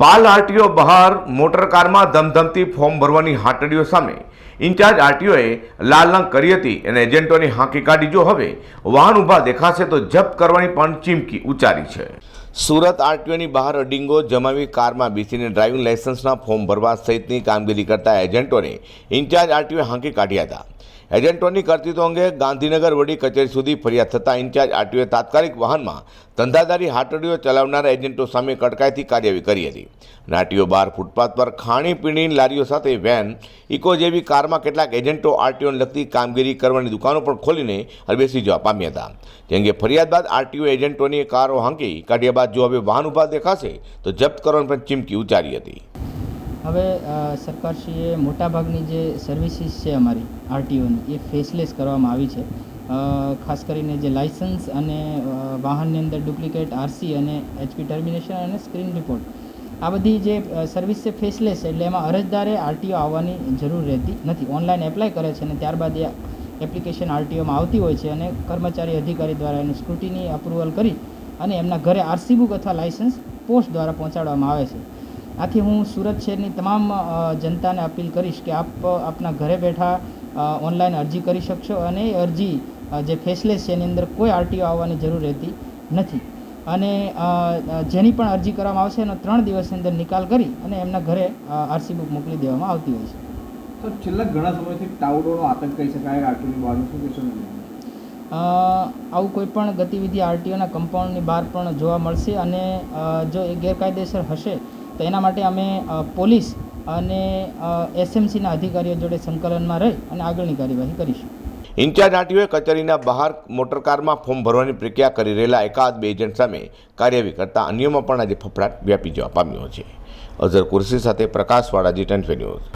પાલ RTO બહાર motor કારમાં ધમધમતી form ભરવાની હાટડીઓ સામે ઇન્ચાર્જ આરટીઓએ લાલ રંગ કરી હતી અને એજન્ટોની હાંકી કાઢી. જો હવે વાહન ઊભા દેખાશે તો જપ્ત કરવાની પણ ચીમકી ઉચ્ચારી છે. સુરત આરટીઓની બહાર અડિંગો જમાવી કારમાં બેસીને ડ્રાઇવિંગ લાયસન્સના ફોર્મ ભરવા સહિતની કામગીરી કરતા એજન્ટોને ઇન્ચાર્જ આરટીઓએ હાંકી કાઢ્યા હતા. એજન્ટોની કરતીતો અંગે ગાંધીનગર વડી કચેરી સુધી ફરિયાદ થતાં ઇન્ચાર્જ આરટીઓએ તાત્કાલિક વાહનમાં ધંધાદારી હાટડીઓ ચલાવનારા એજન્ટો સામે કડકાઈથી કાર્યવાહી કરી હતી. નાટીઓ બાર ફૂટપાથ પર ખાણીપીણીની લારીઓ સાથે વેન, ઇકો જેવી કારમાં કેટલાક એજન્ટો આરટીઓને લગતી કામગીરી કરવાની દુકાનો પણ ખોલીને અને બેસી જવા પામ્યા હતા. જે અંગે ફરિયાદ બાદ આરટીઓ એજન્ટોની કારો હાંકી કાઢ્યા બાદ જો હવે વાહન ઊભા દેખાશે તો જપ્ત કરવાની પણ ચીમકી ઉચ્ચારી હતી. હવે સરકારશ્રીએ મોટાભાગની જે સર્વિસીસ છે અમારી આરટીઓની એ ફેસલેસ કરવામાં આવી છે. ખાસ કરીને જે લાઇસન્સ અને વાહનની અંદર ડુપ્લિકેટ આરસી અને એચપી ટર્મિનેશન અને સ્ક્રીન રિપોર્ટ આ બધી જે સર્વિસ છે ફેસલેસ એટલે એમાં અરજદારે આરટીઓ આવવાની જરૂર રહેતી નથી. ઓનલાઈન એપ્લાય કરે છે અને ત્યારબાદ એ એપ્લિકેશન આરટીઓમાં આવતી હોય છે અને કર્મચારી અધિકારી દ્વારા એનું સ્ક્રુટીની અપ્રુવલ કરી અને એમના ઘરે આરસી બુક અથવા લાઇસન્સ પોસ્ટ દ્વારા પહોંચાડવામાં આવે છે. આથી હું સુરત શહેરની તમામ જનતાને અપીલ કરીશ કે આપ આપના ઘરે બેઠા ઓનલાઈન અરજી કરી શકશો અને એ અરજી જે ફેસલેસ છે એની અંદર કોઈ આરટીઓ આવવાની જરૂર રહેતી નથી. અને જેની પણ અરજી કરવામાં આવશે એનો ત્રણ દિવસની અંદર નિકાલ કરી અને એમના ઘરે આરસી બુક મોકલી દેવામાં આવતી હોય છે. તો છેલ્લા ઘણા સમયથી ટાઉડોનો આતંક કહી શકાય આરટીઓની બહારનું શું કહેશો આવું કોઈ પણ ગતિવિધિ આરટીઓના કમ્પાઉન્ડની બહાર પણ જોવા મળશે અને જો એ ગેરકાયદેસર હશે તો એના માટે અમે પોલીસ અને એસએમસીના અધિકારીઓ જોડે સંકલનમાં રહી અને આગળની કાર્યવાહી કરીશું. ઇન્ચાર્જ આરટીઓએ કચેરીના બહાર મોટરકારમાં ફોર્મ ભરવાની પ્રક્રિયા કરી રહેલા એકાદ બે એજન્ટ સામે કાર્યવાહી કરતા અન્યમાં પણ આજે ફફડાટ વ્યાપી જવા પામ્યો છે. અઝર કુરશી સાથે પ્રકાશવાળા જી ટેન ન્યૂઝ.